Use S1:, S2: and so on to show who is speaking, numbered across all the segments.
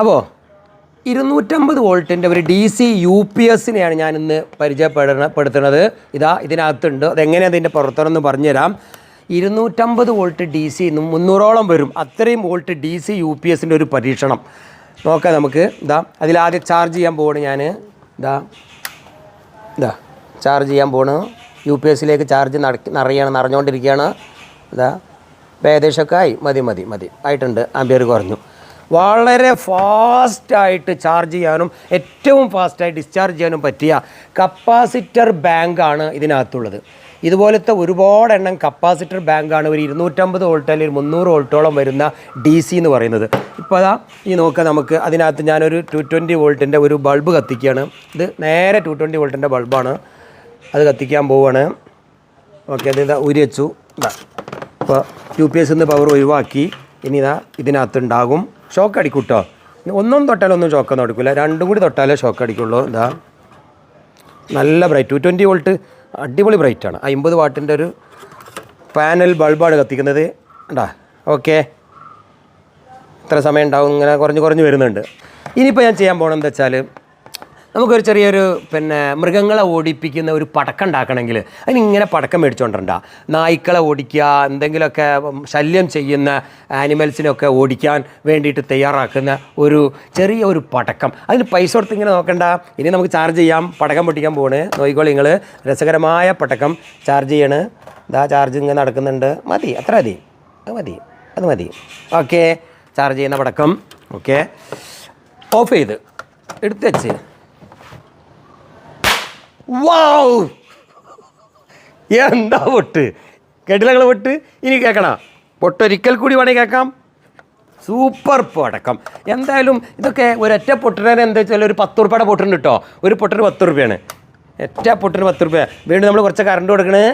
S1: അപ്പോൾ ഇരുന്നൂറ്റമ്പത് വോൾട്ടിന്റെ ഒരു ഡി സി യു പി എസിനെയാണ് ഞാൻ ഇന്ന് പരിചയപ്പെടപ്പെടുത്തുന്നത് ഇതാ ഇതിനകത്തുണ്ട്. അതെങ്ങനെയാണ് അതിന്റെ പുറത്തുനിന്ന് പറഞ്ഞുതരാം. ഇരുന്നൂറ്റമ്പത് വോൾട്ട് ഡി സി മുന്നൂറോളം വരും. അത്രയും volt D C U P എസിന്റെ ഒരു പരീക്ഷണം. നോക്കാം നമുക്ക്. ഇതാ അതിലാദ്യം ചാർജ് ചെയ്യാൻ പോവാണ് ഞാൻ ഇതാ ഇതാ ചാർജ് ചെയ്യാൻ പോണ് യു പി എസിലേക്ക് ചാർജ് നടക്കി നിറയാണ് നിറഞ്ഞുകൊണ്ടിരിക്കുകയാണ്. ഇതാ ഏകദേശമൊക്കെ ആയി. മതി മതി മതി. ആയിട്ടുണ്ട്. ആംബിയർ കുറഞ്ഞു. വളരെ ഫാസ്റ്റായിട്ട് ചാർജ് ചെയ്യാനും ഏറ്റവും ഫാസ്റ്റായി ഡിസ്ചാർജ് ചെയ്യാനും പറ്റിയ കപ്പാസിറ്റർ ബാങ്കാണ് ഇതിനകത്തുള്ളത്. ഇതുപോലത്തെ ഒരുപാട് എണ്ണം കപ്പാസിറ്റർ ബാങ്കാണ്. ഒരു ഇരുന്നൂറ്റമ്പത് വോൾട്ട് അല്ലെങ്കിൽ മുന്നൂറ് വോൾട്ടോളം വരുന്ന ഡി സി എന്ന് പറയുന്നത്. ഇപ്പോൾ അതാ ഈ നോക്കുക നമുക്ക് അതിനകത്ത് ഞാനൊരു ടു ട്വന്റി വോൾട്ടിന്റെ ഒരു ബൾബ് കത്തിക്കുകയാണ്. ഇത് നേരെ ടു ട്വന്റി വോൾട്ടിന്റെ ബൾബാണ്. അത് കത്തിക്കാൻ പോവുകയാണ് ഓക്കെ അത് ഇതാ ഊരി വെച്ചു. ഇതാ ഇപ്പോൾ യു പി എസ് നിന്ന് പവർ ഒഴിവാക്കി. ഇനി ഇതാ ഇതിനകത്ത് ഉണ്ടാകും ഷോക്ക് അടിക്കും കേട്ടോ ഒന്നും തൊട്ടാലൊന്നും ഷോക്കൊന്നും അടിക്കില്ല രണ്ടും കൂടി തൊട്ടാലേ ഷോക്ക് അടിക്കുള്ളൂ എന്താ നല്ല ബ്രൈറ്റ്. ടു ട്വന്റി വോൾട്ട് അടിപൊളി ബ്രൈറ്റാണ് അമ്പത് വാട്ടിന്റെ ഒരു പാനൽ ബൾബാണ് കത്തിക്കുന്നത്. ഉണ്ടാ ഓക്കെ. ഇത്ര സമയം ഉണ്ടാവും. ഇങ്ങനെ കുറഞ്ഞ് കുറഞ്ഞ് വരുന്നുണ്ട്. ഇനിയിപ്പോൾ ഞാൻ ചെയ്യാൻ പോകണമെന്ന് വെച്ചാൽ നമുക്കൊരു ചെറിയൊരു പിന്നെ മൃഗങ്ങളെ ഓടിപ്പിക്കുന്ന ഒരു പടക്കം ഉണ്ടാക്കണമെങ്കിൽ അതിനിങ്ങനെ പടക്കം മേടിച്ചുകൊണ്ടിരണ്ട നായ്ക്കളെ ഓടിക്കുക എന്തെങ്കിലുമൊക്കെ ശല്യം ചെയ്യുന്ന ആനിമൽസിനൊക്കെ ഓടിക്കാൻ വേണ്ടിയിട്ട് തയ്യാറാക്കുന്ന ഒരു ചെറിയ ഒരു പടക്കം. അതിന് പൈസ കൊടുത്ത് ഇങ്ങനെ നോക്കണ്ട. ഇനി നമുക്ക് ചാർജ് ചെയ്യാം. പടക്കം പൊട്ടിക്കാൻ പോണ് നോയിക്കോളി നിങ്ങൾ രസകരമായ പടക്കം ചാർജ് ചെയ്യണ്. ഇതാ ചാർജ് ഇങ്ങനെ നടക്കുന്നുണ്ട്. മതി. അത്ര മതി. അത് മതി. അത് മതി. ഓക്കെ ചാർജ് ചെയ്യുന്ന പടക്കം. ഓക്കെ ഓഫ് ചെയ്ത്. എടുത്ത് വെച്ച്. വാവ്. എന്താ പൊട്ട്? കേട്ടില്ല നിങ്ങൾ പൊട്ട്? ഇനി കേൾക്കണ പൊട്ടൊരിക്കൽ കൂടി വേണമെങ്കിൽ കേൾക്കാം. സൂപ്പർ പടക്കം. എന്തായാലും ഇതൊക്കെ ഒരൊറ്റ പൊട്ടിനെ എന്താ വെച്ചാൽ ഒരു പത്ത് ഉറുപ്പയുടെ പൊട്ടുണ്ട് കേട്ടോ ഒരു പൊട്ടിന് പത്ത് റുപ്യാണ് ഒറ്റ പൊട്ടിന് പത്ത് റുപ്യ വീണ്ടും നമ്മൾ കുറച്ച് കറണ്ട് കൊടുക്കണേ.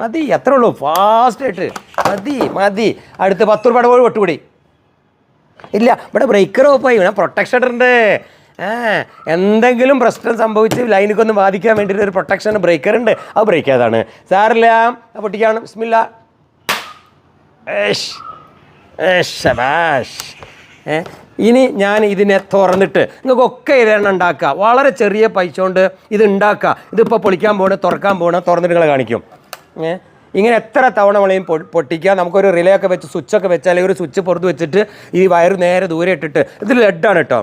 S1: മതി എത്ര ഉള്ളൂ. ഫാസ്റ്റായിട്ട് മതി മതി. അടുത്ത് പത്ത് റുപ്യയുടെ പോയി പൊട്ടുകൂടി ഇല്ല ഇവിടെ ബ്രേക്കർ ഓഫായി ഞാൻ പ്രൊട്ടക്ഷൻ ഇടണ്ട്. എന്തെങ്കിലും പ്രശ്നം സംഭവിച്ച് ലൈനിക്കൊന്നും ബാധിക്കാൻ വേണ്ടിയിട്ട് ഒരു പ്രൊട്ടക്ഷൻ ബ്രേക്കർ ഉണ്ട്. അത് ബ്രേക്ക് ചെയ്താണ് സാറില്ല പൊട്ടിക്കാണ്. ബിസ്മില്ല. ഇനി ഞാൻ ഇതിനെ തുറന്നിട്ട് നിങ്ങൾക്കൊക്കെ ഇതെണ്ണം ഉണ്ടാക്കുക. വളരെ ചെറിയ പൈസ കൊണ്ട് ഇത് ഉണ്ടാക്കുക. ഇതിപ്പോൾ പൊളിക്കാൻ പോകണം തുറക്കാൻ പോകണം തുറന്നിട്ട് നിങ്ങളെ കാണിക്കും. ഇങ്ങനെ എത്ര തവണ വേണമെങ്കിലും പൊട്ടിക്കുക നമുക്കൊരു റിലേ ഒക്കെ വെച്ച് സ്വിച്ചൊക്കെ വെച്ച് അല്ലെങ്കിൽ ഒരു സ്വിച്ച് പുറത്ത് വെച്ചിട്ട് ഈ വയറ് നേരെ ദൂരെ ഇട്ടിട്ട് ഇത് ലെഡാണ് കേട്ടോ.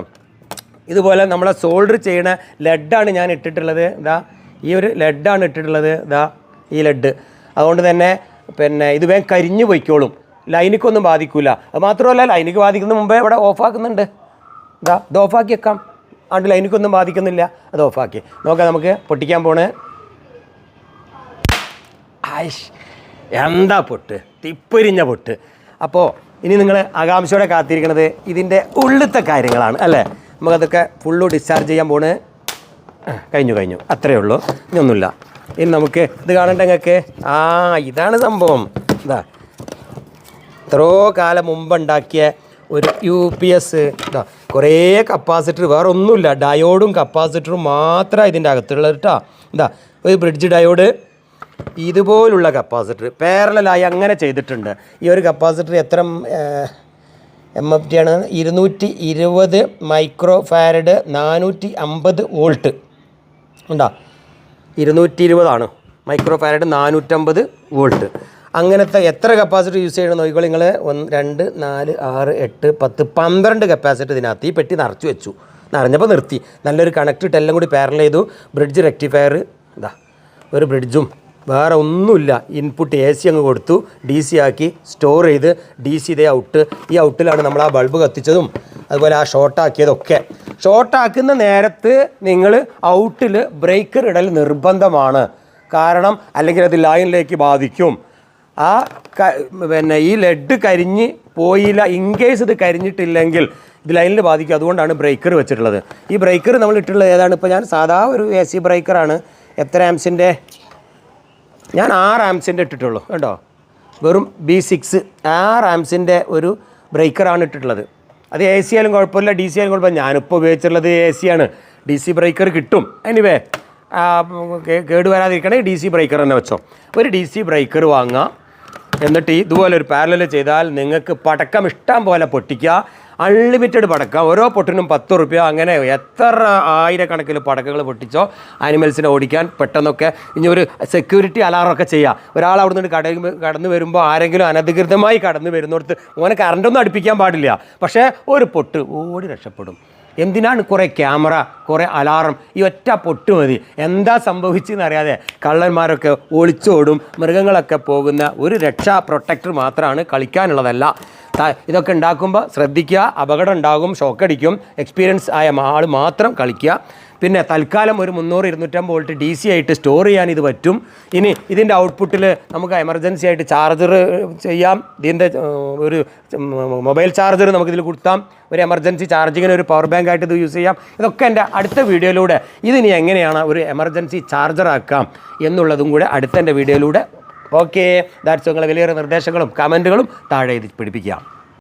S1: ഇതുപോലെ നമ്മളെ സോൾഡർ ചെയ്യണ ലെഡാണ് ഞാൻ ഇട്ടിട്ടുള്ളത്. ഇതാ ഈ ഒരു ലെഡാണ് ഇട്ടിട്ടുള്ളത്. ഇതാ ഈ ലെഡ് അതുകൊണ്ട് തന്നെ പിന്നെ ഇത് വേഗം കരിഞ്ഞു പൊയ്ക്കോളും. ലൈനിക്കൊന്നും ബാധിക്കില്ല അത് മാത്രമല്ല ലൈനിക്ക് ബാധിക്കുന്ന മുമ്പേ ഇവിടെ ഓഫാക്കുന്നുണ്ട് ഇതാ ഇത് ഓഫാക്കി വെക്കാം. അതുകൊണ്ട് ലൈനിക്കൊന്നും ബാധിക്കുന്നില്ല. അത് ഓഫാക്കി നോക്കാം നമുക്ക് പൊട്ടിക്കാൻ പോണേ. ആയിഷ് എന്താ പൊട്ട്? തിപ്പൊരിഞ്ഞ പൊട്ട്. അപ്പോൾ ഇനി നിങ്ങൾ ആകാംക്ഷയോടെ കാത്തിരിക്കുന്നത് ഇതിന്റെ ഉള്ളിലത്തെ കാര്യങ്ങളാണ് അല്ലേ? നമുക്കതൊക്കെ ഫുള്ള് ഡിസ്ചാർജ് ചെയ്യാൻ പോണ്. കഴിഞ്ഞു കഴിഞ്ഞു. അത്രയേ ഉള്ളൂ. ഇനിയൊന്നുമില്ല ഇനി നമുക്ക് ഇത് കാണണ്ട നിങ്ങൾക്ക് ആ ഇതാണ് സംഭവം. ഇതാ. എത്രയോ കാലം മുമ്പ് ഉണ്ടാക്കിയ ഒരു യു പി എസ് ഇതാ. കുറേ കപ്പാസിറ്റർ വേറെ ഒന്നുമില്ല. ഡയോഡും കപ്പാസിറ്ററും മാത്രമാണ് ഇതിന്റെ അകത്തുള്ളത് കേട്ടോ ഇതാ ഒരു ബ്രിഡ്ജ് ഡയോഡ് ഇതുപോലുള്ള കപ്പാസിറ്റർ പാരലായി അങ്ങനെ ചെയ്തിട്ടുണ്ട്. ഈ ഒരു കപ്പാസിറ്റർ എത്ര എം എഫ് ടി ആണ്. ഇരുന്നൂറ്റി ഇരുപത് മൈക്രോ ഫാരഡ് നാനൂറ്റി അമ്പത് വോൾട്ട്. ഉണ്ടോ? ഇരുന്നൂറ്റി ഇരുപതാണ് മൈക്രോ ഫാരഡ് നാനൂറ്റമ്പത് വോൾട്ട്. അങ്ങനത്തെ എത്ര കപ്പാസിറ്റി യൂസ് ചെയ്യണം നോക്കിക്കോളി നിങ്ങൾ. ഒന്ന് രണ്ട് നാല് ആറ് എട്ട് പത്ത് പന്ത്രണ്ട് കപ്പാസിറ്റി ഇതിനകത്ത് ഈ പെട്ടി നിറച്ച് വെച്ചു. നിറഞ്ഞപ്പോൾ നിർത്തി. നല്ലൊരു കണക്ട് ഇട്ട് എല്ലാം കൂടി പാരൽ ചെയ്തു. ബ്രിഡ്ജ് റെക്ടിഫയർ ഇതാ. ഒരു ബ്രിഡ്ജും വേറെ ഒന്നുമില്ല. ഇൻപുട്ട് എ സി അങ്ങ് കൊടുത്തു. ഡി സി ആക്കി സ്റ്റോർ ചെയ്ത് ഡി സി ഇതേ ഔട്ട് ഈ ഔട്ടിലാണ് നമ്മൾ ആ ബൾബ് കത്തിച്ചതും അതുപോലെ ആ ഷോർട്ടാക്കിയതൊക്കെ ഷോർട്ടാക്കുന്ന നേരത്ത് നിങ്ങൾ ഔട്ടിൽ ബ്രേക്കർ ഇടൽ നിർബന്ധമാണ്. കാരണം അല്ലെങ്കിൽ അത് ലൈനിലേക്ക് ബാധിക്കും. ആ പിന്നെ ഈ ലെഡ് കരിഞ്ഞ് പോയില്ല ഇൻ കേസ് ഇത് കരിഞ്ഞിട്ടില്ലെങ്കിൽ ഇത് ലൈനിൽ ബാധിക്കും. അതുകൊണ്ടാണ് ബ്രേക്കർ വെച്ചിട്ടുള്ളത്. ഈ ബ്രേക്കർ നമ്മൾ ഇട്ടിട്ടുള്ളത് ഏതാണ്? ഇപ്പോൾ ഞാൻ സാധാ ഒരു എ സി ബ്രേക്കറാണ് എത്ര ആംസിന്റെ ഞാൻ ആറ് ആംസിന്റെ ഇട്ടിട്ടുള്ളൂ കേട്ടോ വെറും ബി സിക്സ് ആറ് ആംസിന്റെ ഒരു ബ്രേക്കറാണ് ഇട്ടിട്ടുള്ളത്. അത് എ സി ആയാലും കുഴപ്പമില്ല ഡി സി ആയാലും കുഴപ്പമില്ല. ഞാനിപ്പോൾ ഉപയോഗിച്ചിട്ടുള്ളത് എ സി ആണ്. ഡി സി ബ്രേക്കർ കിട്ടും. എനിവേ വരാതിരിക്കണേ ഡി സി ബ്രേക്കർ തന്നെ വെച്ചോ. ഒരു ഡി സി ബ്രേക്കർ വാങ്ങുക എന്നിട്ട് ഇതുപോലെ ഒരു പാരലൽ ചെയ്താൽ നിങ്ങൾക്ക് പടക്കം ഇഷ്ടം പോലെ പൊട്ടിക്കുക. അൺലിമിറ്റഡ് പടക്ക. ഓരോ പൊട്ടിനും പത്ത് റുപ്യ. അങ്ങനെ എത്ര ആയിരക്കണക്കിന് പടക്കങ്ങൾ പൊട്ടിച്ചോ ആനിമൽസിനെ ഓടിക്കാൻ പെട്ടെന്നൊക്കെ ഇനി ഒരു സെക്യൂരിറ്റി അലാറമൊക്കെ ചെയ്യുക ഒരാൾ അവിടെ നിന്ന് കട കടന്നു വരുമ്പോൾ ആരെങ്കിലും അനധികൃതമായി കടന്നു വരുന്നിടത്ത് ഓനെ കറണ്ടൊന്നും അടുപ്പിക്കാൻ പാടില്ല. പക്ഷേ ഒരു പൊട്ട് ഓടി രക്ഷപ്പെടും. എന്തിനാണ് കുറേ ക്യാമറ കുറേ അലാറം ഈ ഒറ്റ പൊട്ട് മതി? എന്താ സംഭവിച്ചെന്ന് അറിയാതെ കള്ളന്മാരൊക്കെ ഒളിച്ചോടും മൃഗങ്ങളൊക്കെ പോകുന്ന ഒരു രക്ഷാ പ്രൊട്ടക്ടർ മാത്രമാണ് കളിക്കാനുള്ളതല്ല. ഇതൊക്കെ ഉണ്ടാക്കുമ്പോൾ ശ്രദ്ധിക്കുക അപകടം ഉണ്ടാകും ഷോക്കടിക്കും എക്സ്പീരിയൻസ് ആയ ആൾ മാത്രം കളിക്കുക. പിന്നെ തൽക്കാലം ഒരു മുന്നൂറ് ഇരുന്നൂറ്റമ്പത് വോൾട്ട് ഡി സി ആയിട്ട് സ്റ്റോർ ചെയ്യാൻ ഇത് പറ്റും. ഇനി ഇതിന്റെ ഔട്ട്പുട്ടിൽ നമുക്ക് എമർജൻസി ആയിട്ട് ചാർജർ ചെയ്യാം. ഇതിന്റെ ഒരു മൊബൈൽ ചാർജർ നമുക്കിതിൽ കൊടുത്താം. ഒരു എമർജൻസി ചാർജിങ്ങിന് ഒരു പവർ ബാങ്ക് ആയിട്ട് ഇത് യൂസ് ചെയ്യാം. ഇതൊക്കെ എന്റെ അടുത്ത വീഡിയോയിലൂടെ ഇതിനി എങ്ങനെയാണ് ഒരു എമർജൻസി ചാർജർ ആക്കാം എന്നുള്ളതും കൂടെ അടുത്ത എന്റെ വീഡിയോയിലൂടെ ഓക്കെ ദാറ്റ്സ് നിങ്ങളെ വിലയേറെ നിർദ്ദേശങ്ങളും കമന്റുകളും താഴെ ഇത് പിടിപ്പിക്കാം